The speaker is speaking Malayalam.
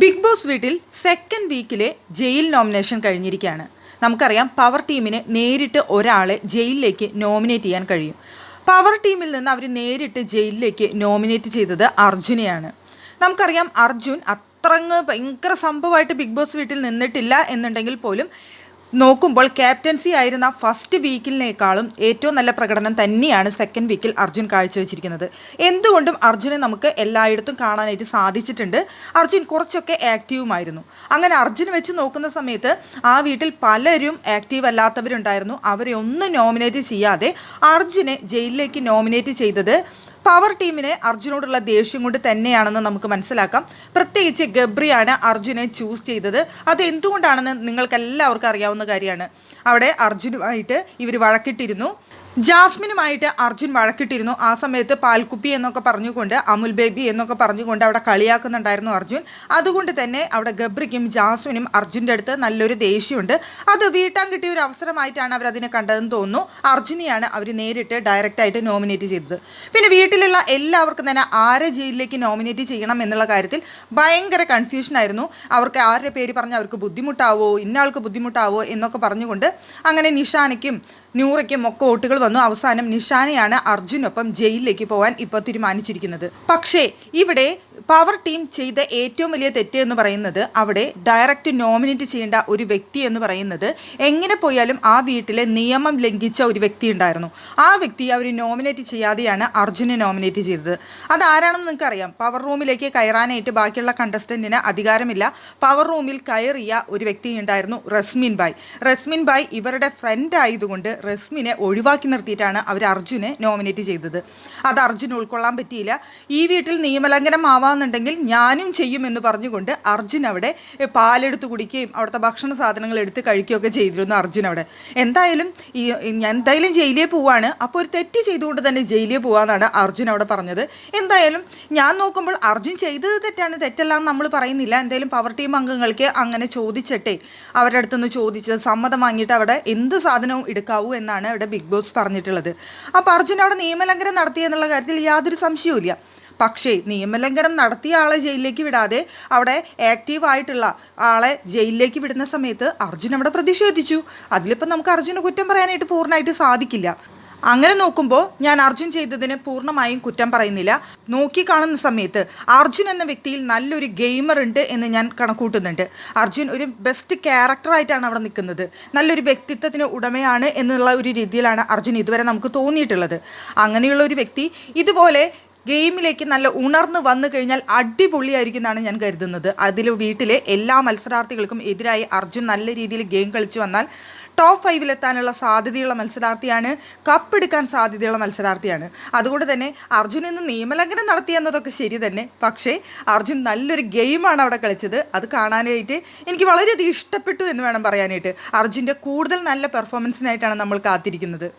ബിഗ് ബോസ് വീട്ടിൽ സെക്കൻഡ് വീക്കിലെ ജയിൽ നോമിനേഷൻ കഴിഞ്ഞിരിക്കുകയാണ്. നമുക്കറിയാം പവർ ടീമിന് നേരിട്ട് ഒരാളെ ജയിലിലേക്ക് നോമിനേറ്റ് ചെയ്യാൻ കഴിയും. പവർ ടീമിൽ നിന്ന് അവർ നേരിട്ട് ജയിലിലേക്ക് നോമിനേറ്റ് ചെയ്തത് അർജുനെയാണ്. നമുക്കറിയാം അർജുൻ അത്രങ്ങ് ഭയങ്കര സംഭവമായിട്ട് ബിഗ് ബോസ് വീട്ടിൽ നിന്നിട്ടില്ല എന്നുണ്ടെങ്കിൽ പോലും നോക്കുമ്പോൾ ക്യാപ്റ്റൻസി ആയിരുന്ന ഫസ്റ്റ് വീക്കിലിനേക്കാളും ഏറ്റവും നല്ല പ്രകടനം തന്നെയാണ് സെക്കൻഡ് വീക്കിൽ അർജുൻ കാഴ്ചവെച്ചിരിക്കുന്നത്. എന്തുകൊണ്ടും അർജുനെ നമുക്ക് എല്ലായിടത്തും കാണാനായിട്ട് സാധിച്ചിട്ടുണ്ട്. അർജുൻ കുറച്ചൊക്കെ ആക്റ്റീവുമായിരുന്നു അങ്ങനെ അർജുൻ വെച്ച് നോക്കുന്ന സമയത്ത് ആ വീട്ടിൽ പലരും ആക്റ്റീവ് അല്ലാത്തവരുണ്ടായിരുന്നു. അവരെ ഒന്നും നോമിനേറ്റ് ചെയ്യാതെ അർജുനെ ജയിലിലേക്ക് നോമിനേറ്റ് ചെയ്തത് പവർ ടീമിനെ അർജുനോടുള്ള ദേഷ്യം കൊണ്ട് തന്നെയാണെന്ന് നമുക്ക് മനസ്സിലാക്കാം. പ്രത്യേകിച്ച് ഗബ്രിയാണ് അർജുനെ ചൂസ് ചെയ്തത്. അത് എന്തുകൊണ്ടാണെന്ന് നിങ്ങൾക്ക് എല്ലാവർക്കും അറിയാവുന്ന കാര്യമാണ്. അവിടെ അർജുനുമായിട്ട് ഇവർ വഴക്കിട്ടിരുന്നു. ജാസ്മിനുമായിട്ട് അർജുൻ വഴക്കിട്ടിരുന്നു. ആ സമയത്ത് പാൽക്കുപ്പി എന്നൊക്കെ പറഞ്ഞുകൊണ്ട് അമുൽ ബേബി എന്നൊക്കെ പറഞ്ഞുകൊണ്ട് അവിടെ കളിയാക്കുന്നുണ്ടായിരുന്നു അർജുൻ. അതുകൊണ്ട് തന്നെ അവിടെ ഗബ്രിക്കും ജാസ്മിനും അർജുന്റെ അടുത്ത് നല്ലൊരു ദേഷ്യമുണ്ട്. അത് വീട്ടാൻ കിട്ടിയ ഒരു അവസരമായിട്ടാണ് അവർ അതിനെ കണ്ടതെന്ന് തോന്നുന്നു. അർജുനെയാണ് അവർ നേരിട്ട് ഡയറക്റ്റായിട്ട് നോമിനേറ്റ് ചെയ്തത്. പിന്നെ വീട്ടിലുള്ള എല്ലാവർക്കും തന്നെ ആരെ ജയിലിലേക്ക് നോമിനേറ്റ് ചെയ്യണം എന്നുള്ള കാര്യത്തിൽ ഭയങ്കര കൺഫ്യൂഷനായിരുന്നു അവർക്ക് ആരുടെ പേര് പറഞ്ഞാൽ അവർക്ക് ബുദ്ധിമുട്ടാവോ ഇന്നയാൾക്ക് ബുദ്ധിമുട്ടാവോ എന്നൊക്കെ പറഞ്ഞുകൊണ്ട് അങ്ങനെ നിഷാനയ്ക്കും നൂറയ്ക്കും ഒക്കെ വോട്ടുകൾ വന്നു. അവസാനം നിഷാനയാണ് അർജുനൊപ്പം ജയിലിലേക്ക് പോകാൻ ഇപ്പോൾ തീരുമാനിച്ചിരിക്കുന്നത്. പക്ഷേ ഇവിടെ പവർ ടീം ചെയ്ത ഏറ്റവും വലിയ തെറ്റ് എന്ന് പറയുന്നത് അവിടെ ഡയറക്റ്റ് നോമിനേറ്റ് ചെയ്യേണ്ട ഒരു വ്യക്തി എന്ന് പറയുന്നത് എങ്ങനെ പോയാലും ആ വീട്ടിലെ നിയമം ലംഘിച്ച ഒരു വ്യക്തി ഉണ്ടായിരുന്നു. ആ വ്യക്തി അവർ നോമിനേറ്റ് ചെയ്യാതെയാണ് അർജുനെ നോമിനേറ്റ് ചെയ്തത്. അതാരാണെന്ന് നിങ്ങൾക്ക് അറിയാം പവർ റൂമിലേക്ക് കയറാനായിട്ട് ബാക്കിയുള്ള കണ്ടസ്റ്റന്റിന് അധികാരമില്ല. പവർ റൂമിൽ കയറിയ ഒരു വ്യക്തി ഉണ്ടായിരുന്നു റസ്മിൻ ബായ്. റസ്മിൻ ബായ് ഇവരുടെ ഫ്രണ്ട് ആയതുകൊണ്ട് റസ്മിനെ ഒഴിവാക്കി നിർത്തിയിട്ടാണ് അവർ അർജുനെ നോമിനേറ്റ് ചെയ്തത്. അത് അർജുന് ഉൾക്കൊള്ളാൻ പറ്റിയില്ല. ഈ വീട്ടിൽ നിയമലംഘനം ആവാന്നുണ്ടെങ്കിൽ ഞാനും ചെയ്യുമെന്ന് പറഞ്ഞുകൊണ്ട് അർജുൻ അവിടെ പാലെടുത്ത് കുടിക്കുകയും അവിടുത്തെ ഭക്ഷണ സാധനങ്ങൾ എടുത്ത് കഴിക്കുകയൊക്കെ ചെയ്തിരുന്നു അർജുൻ അവിടെ. എന്തായാലും ഈ ഞാൻ എന്തായാലും ജയിലേ പോവാണ്. അപ്പോൾ ഒരു തെറ്റ് ചെയ്തുകൊണ്ട് തന്നെ ജയിലിൽ പോവാന്നാണ് അർജുൻ അവിടെ പറഞ്ഞത്. എന്തായാലും ഞാൻ നോക്കുമ്പോൾ അർജുൻ ചെയ്തത് തെറ്റാണ് തെറ്റല്ലാന്ന് നമ്മൾ പറയുന്നില്ല. എന്തായാലും പവർ ടീം അംഗങ്ങൾക്ക് അങ്ങനെ ചോദിച്ചിട്ടേ. അവരുടെ അടുത്തുനിന്ന് ചോദിച്ച് സമ്മതം വാങ്ങിയിട്ട് അവിടെ എന്ത് സാധനവും എടുക്കാവൂ എന്നാണ് അവിടെ ബിഗ് ബോസ് പറഞ്ഞിട്ടുള്ളത്. അപ്പോൾ അർജുൻ അവിടെ നിയമലംഘനം നടത്തിയെന്നുള്ള കാര്യത്തിൽ യാതൊരു സംശയവുമില്ല. പക്ഷേ നിയമലംഘനം നടത്തിയ ആളെ ജയിലിലേക്ക് വിടാതെ അവിടെ ആക്റ്റീവ് ആയിട്ടുള്ള ആളെ ജയിലിലേക്ക് വിടുന്ന സമയത്ത് അർജുൻ അവിടെ പ്രതിഷേധിച്ചു. അതിലിപ്പോൾ നമുക്ക് അർജുനെ കുറ്റം പറയാനായിട്ട് പൂർണമായിട്ട് സാധിക്കില്ല. അങ്ങനെ നോക്കുമ്പോൾ ഞാൻ അർജുൻ ചെയ്തതിന് പൂർണമായും കുറ്റം പറയുന്നില്ല. നോക്കിക്കാണുന്ന സമയത്ത് അർജുൻ എന്ന വ്യക്തിയിൽ നല്ലൊരു ഗെയിമർ ഉണ്ട് എന്ന് ഞാൻ കണക്കൂട്ടുന്നുണ്ട്. അർജുൻ ഒരു ബെസ്റ്റ് ക്യാരക്ടറായിട്ടാണ് അവിടെ നിൽക്കുന്നത്. നല്ലൊരു വ്യക്തിത്വത്തിന് ഉടമയാണ് എന്നുള്ള ഒരു രീതിയിലാണ് അർജുൻ ഇതുവരെ നമുക്ക് തോന്നിയിട്ടുള്ളത്. അങ്ങനെയുള്ള ഒരു വ്യക്തി ഇതുപോലെ ഗെയിമിലേക്ക് നല്ല ഉണർന്ന് വന്നു കഴിഞ്ഞാൽ അടിപൊളിയായിരിക്കും എന്നാണ് ഞാൻ കരുതുന്നത്. അതിൽ വീട്ടിലെ എല്ലാ മത്സരാർത്ഥികൾക്കും എതിരായി അർജുൻ നല്ല രീതിയിൽ ഗെയിം കളിച്ചു വന്നാൽ ടോപ്പ് ഫൈവിലെത്താനുള്ള സാധ്യതയുള്ള മത്സരാർത്ഥിയാണ് കപ്പെടുക്കാൻ സാധ്യതയുള്ള മത്സരാർത്ഥിയാണ്. അതുകൊണ്ട് തന്നെ അർജുൻ ഇന്ന് നിയമലംഘനം നടത്തി എന്നതൊക്കെ ശരി തന്നെ. പക്ഷേ അർജുൻ നല്ലൊരു ഗെയിമാണ് അവിടെ കളിച്ചത്. അത് കാണാനായിട്ട് എനിക്ക് വളരെയധികം ഇഷ്ടപ്പെട്ടു എന്ന് വേണം പറയാനായിട്ട്. അർജുന്റെ കൂടുതൽ നല്ല പെർഫോമൻസിനായിട്ടാണ് നമ്മൾ കാത്തിരിക്കുന്നത്.